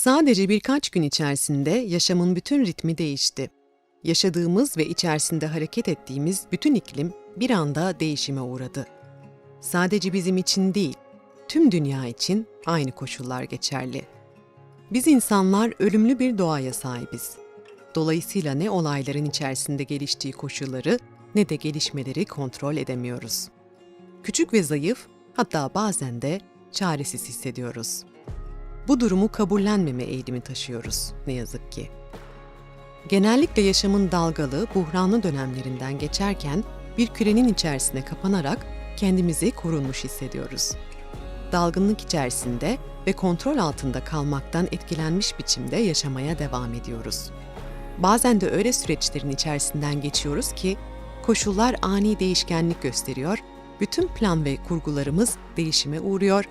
Sadece birkaç gün içerisinde yaşamın bütün ritmi değişti. Yaşadığımız ve içerisinde hareket ettiğimiz bütün iklim bir anda değişime uğradı. Sadece bizim için değil, tüm dünya için aynı koşullar geçerli. Biz insanlar ölümlü bir doğaya sahibiz. Dolayısıyla ne olayların içerisinde geliştiği koşulları ne de gelişmeleri kontrol edemiyoruz. Küçük ve zayıf, hatta bazen de çaresiz hissediyoruz. Bu durumu kabullenmeme eğilimi taşıyoruz ne yazık ki. Genellikle yaşamın dalgalı, buhranlı dönemlerinden geçerken bir kürenin içerisine kapanarak kendimizi korunmuş hissediyoruz. Dalgınlık içerisinde ve kontrol altında kalmaktan etkilenmiş biçimde yaşamaya devam ediyoruz. Bazen de öyle süreçlerin içerisinden geçiyoruz ki koşullar ani değişkenlik gösteriyor, bütün plan ve kurgularımız değişime uğruyor,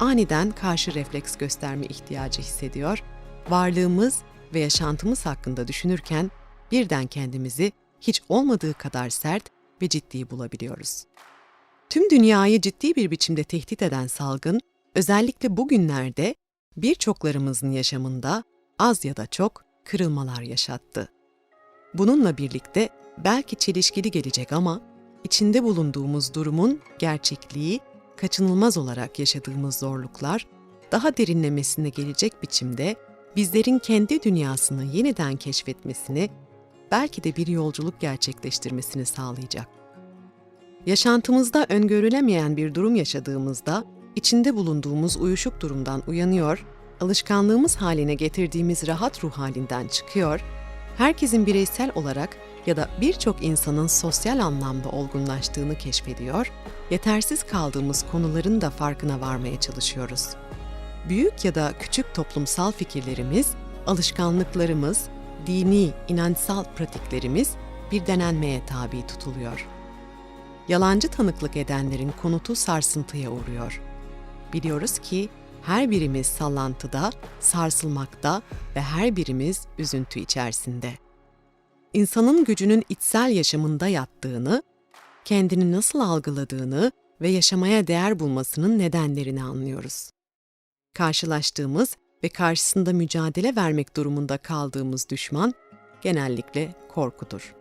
aniden karşı refleks gösterme ihtiyacı hissediyor, varlığımız ve yaşantımız hakkında düşünürken birden kendimizi hiç olmadığı kadar sert ve ciddi bulabiliyoruz. Tüm dünyayı ciddi bir biçimde tehdit eden salgın, özellikle bugünlerde birçoklarımızın yaşamında az ya da çok kırılmalar yaşattı. Bununla birlikte belki çelişkili gelecek ama içinde bulunduğumuz durumun gerçekliği, kaçınılmaz olarak yaşadığımız zorluklar daha derinlemesine gelecek biçimde bizlerin kendi dünyasını yeniden keşfetmesini, belki de bir yolculuk gerçekleştirmesini sağlayacak. Yaşantımızda öngörülemeyen bir durum yaşadığımızda içinde bulunduğumuz uyuşuk durumdan uyanıyor, alışkanlığımız haline getirdiğimiz rahat ruh halinden çıkıyor, herkesin bireysel olarak ya da birçok insanın sosyal anlamda olgunlaştığını keşfediyor, yetersiz kaldığımız konuların da farkına varmaya çalışıyoruz. Büyük ya da küçük toplumsal fikirlerimiz, alışkanlıklarımız, dini, inançsal pratiklerimiz bir denenmeye tabi tutuluyor. Yalancı tanıklık edenlerin konutu sarsıntıya uğruyor. Biliyoruz ki her birimiz sallantıda, sarsılmakta ve her birimiz üzüntü içerisinde. İnsanın gücünün içsel yaşamında yattığını, kendini nasıl algıladığını ve yaşamaya değer bulmasının nedenlerini anlıyoruz. Karşılaştığımız ve karşısında mücadele vermek durumunda kaldığımız düşman genellikle korkudur.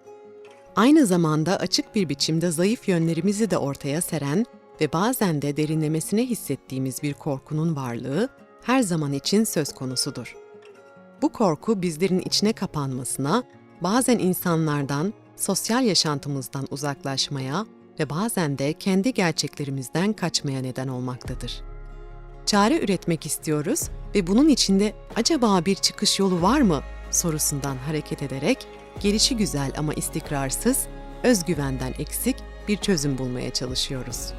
Aynı zamanda açık bir biçimde zayıf yönlerimizi de ortaya seren ve bazen de derinlemesine hissettiğimiz bir korkunun varlığı her zaman için söz konusudur. Bu korku bizlerin içine kapanmasına, bazen insanlardan, sosyal yaşantımızdan uzaklaşmaya ve bazen de kendi gerçeklerimizden kaçmaya neden olmaktadır. Çare üretmek istiyoruz ve bunun içinde acaba bir çıkış yolu var mı sorusundan hareket ederek gelişi güzel ama istikrarsız, özgüvenden eksik bir çözüm bulmaya çalışıyoruz.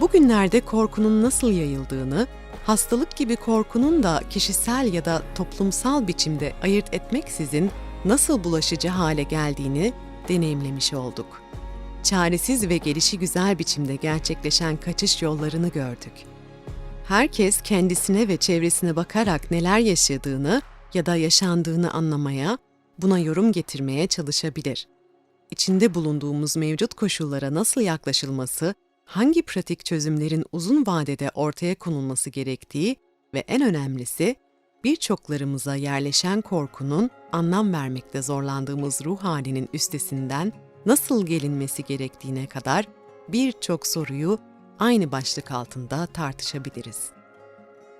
Bugünlerde korkunun nasıl yayıldığını, hastalık gibi korkunun da kişisel ya da toplumsal biçimde ayırt etmeksizin nasıl bulaşıcı hale geldiğini deneyimlemiş olduk. Çaresiz ve gelişi güzel biçimde gerçekleşen kaçış yollarını gördük. Herkes kendisine ve çevresine bakarak neler yaşadığını ya da yaşandığını anlamaya, buna yorum getirmeye çalışabilir. İçinde bulunduğumuz mevcut koşullara nasıl yaklaşılması hangi pratik çözümlerin uzun vadede ortaya konulması gerektiği ve en önemlisi birçoklarımıza yerleşen korkunun anlam vermekte zorlandığımız ruh halinin üstesinden nasıl gelinmesi gerektiğine kadar birçok soruyu aynı başlık altında tartışabiliriz.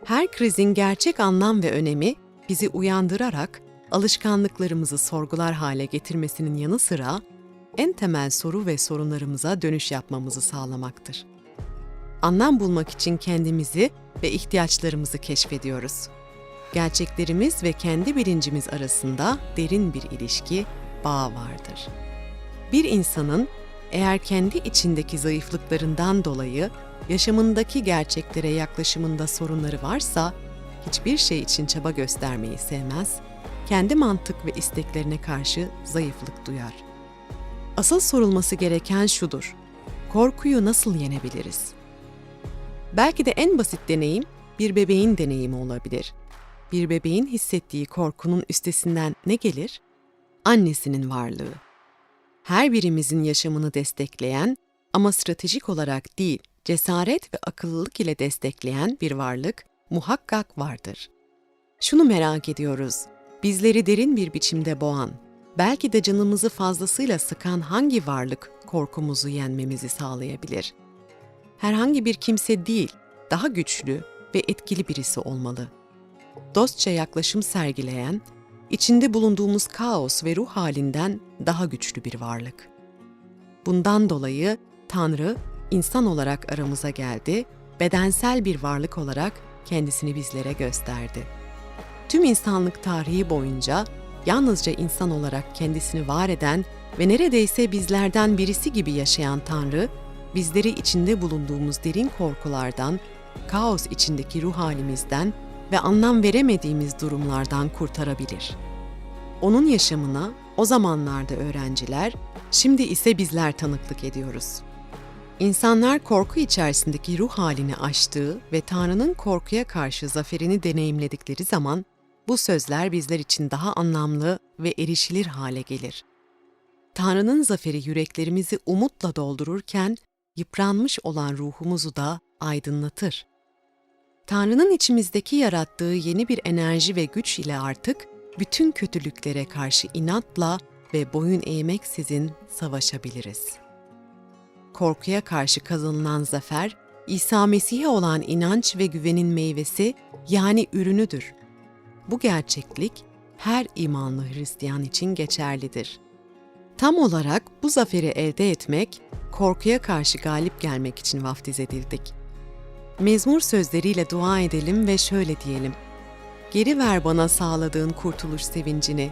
Her krizin gerçek anlam ve önemi bizi uyandırarak alışkanlıklarımızı sorgular hale getirmesinin yanı sıra en temel soru ve sorunlarımıza dönüş yapmamızı sağlamaktır. Anlam bulmak için kendimizi ve ihtiyaçlarımızı keşfediyoruz. Gerçeklerimiz ve kendi bilincimiz arasında derin bir ilişki, bağ vardır. Bir insanın eğer kendi içindeki zayıflıklarından dolayı yaşamındaki gerçeklere yaklaşımında sorunları varsa, hiçbir şey için çaba göstermeyi sevmez, kendi mantık ve isteklerine karşı zayıflık duyar.'' Asıl sorulması gereken şudur. Korkuyu nasıl yenebiliriz? Belki de en basit deneyim bir bebeğin deneyimi olabilir. Bir bebeğin hissettiği korkunun üstesinden ne gelir? Annesinin varlığı. Her birimizin yaşamını destekleyen ama stratejik olarak değil, cesaret ve akıllılık ile destekleyen bir varlık muhakkak vardır. Şunu merak ediyoruz. Bizleri derin bir biçimde boğan, belki de canımızı fazlasıyla sıkan hangi varlık korkumuzu yenmemizi sağlayabilir? Herhangi bir kimse değil, daha güçlü ve etkili birisi olmalı. Dostça yaklaşım sergileyen, içinde bulunduğumuz kaos ve ruh halinden daha güçlü bir varlık. Bundan dolayı Tanrı insan olarak aramıza geldi, bedensel bir varlık olarak kendisini bizlere gösterdi. Tüm insanlık tarihi boyunca yalnızca insan olarak kendisini var eden ve neredeyse bizlerden birisi gibi yaşayan Tanrı, bizleri içinde bulunduğumuz derin korkulardan, kaos içindeki ruh halimizden ve anlam veremediğimiz durumlardan kurtarabilir. Onun yaşamına o zamanlarda öğrenciler, şimdi ise bizler tanıklık ediyoruz. İnsanlar korku içerisindeki ruh halini aştığı ve Tanrı'nın korkuya karşı zaferini deneyimledikleri zaman bu sözler bizler için daha anlamlı ve erişilir hale gelir. Tanrı'nın zaferi yüreklerimizi umutla doldururken yıpranmış olan ruhumuzu da aydınlatır. Tanrı'nın içimizdeki yarattığı yeni bir enerji ve güç ile artık bütün kötülüklere karşı inatla ve boyun eğmeksizin savaşabiliriz. Korkuya karşı kazanılan zafer, İsa Mesih'e olan inanç ve güvenin meyvesi yani ürünüdür. Bu gerçeklik her imanlı Hristiyan için geçerlidir. Tam olarak bu zaferi elde etmek, korkuya karşı galip gelmek için vaftiz edildik. Mezmur sözleriyle dua edelim ve şöyle diyelim. Geri ver bana sağladığın kurtuluş sevincini.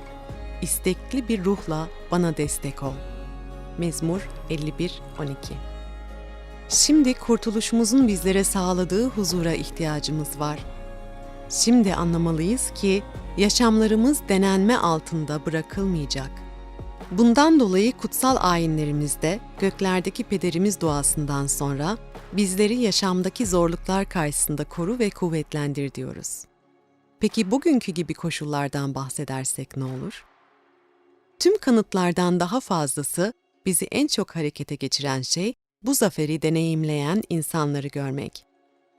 İstekli bir ruhla bana destek ol. Mezmur 51-12 Şimdi kurtuluşumuzun bizlere sağladığı huzura ihtiyacımız var. Şimdi anlamalıyız ki yaşamlarımız denenme altında bırakılmayacak. Bundan dolayı kutsal ayinlerimizde göklerdeki pederimiz duasından sonra bizleri yaşamdaki zorluklar karşısında koru ve kuvvetlendir diyoruz. Peki bugünkü gibi koşullardan bahsedersek ne olur? Tüm kanıtlardan daha fazlası bizi en çok harekete geçiren şey bu zaferi deneyimleyen insanları görmek.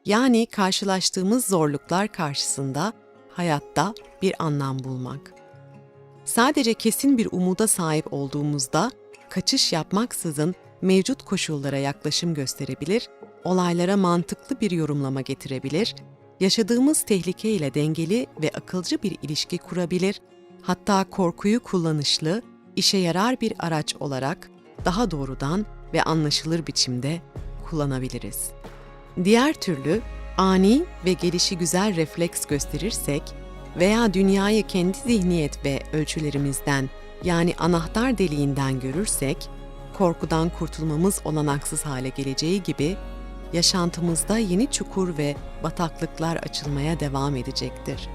Yani karşılaştığımız zorluklar karşısında hayatta bir anlam bulmak. Sadece kesin bir umuda sahip olduğumuzda kaçış yapmaksızın mevcut koşullara yaklaşım gösterebilir, olaylara mantıklı bir yorumlama getirebilir, yaşadığımız tehlike ile dengeli ve akılcı bir ilişki kurabilir, hatta korkuyu kullanışlı, işe yarar bir araç olarak daha doğrudan ve anlaşılır biçimde kullanabiliriz. Diğer türlü ani ve gelişi güzel refleks gösterirsek veya dünyayı kendi zihniyet ve ölçülerimizden yani anahtar deliğinden görürsek, korkudan kurtulmamız olanaksız hale geleceği gibi yaşantımızda yeni çukur ve bataklıklar açılmaya devam edecektir.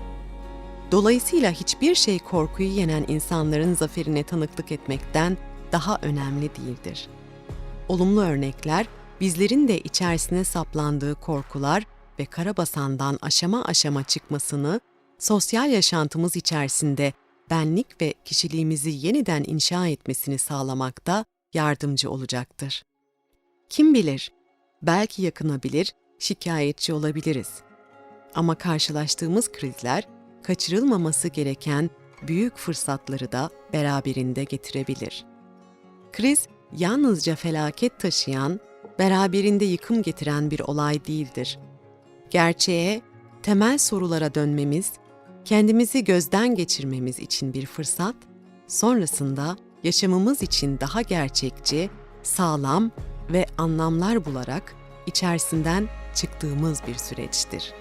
Dolayısıyla hiçbir şey korkuyu yenen insanların zaferine tanıklık etmekten daha önemli değildir. Olumlu örnekler, bizlerin de içerisine saplandığı korkular ve karabasandan aşama aşama çıkmasını, sosyal yaşantımız içerisinde benlik ve kişiliğimizi yeniden inşa etmesini sağlamakta yardımcı olacaktır. Kim bilir, belki yakınabilir, şikayetçi olabiliriz. Ama karşılaştığımız krizler kaçırılmaması gereken büyük fırsatları da beraberinde getirebilir. Kriz yalnızca felaket taşıyan, beraberinde yıkım getiren bir olay değildir. Gerçeğe, temel sorulara dönmemiz, kendimizi gözden geçirmemiz için bir fırsat, sonrasında yaşamımız için daha gerçekçi, sağlam ve anlamlar bularak içerisinden çıktığımız bir süreçtir.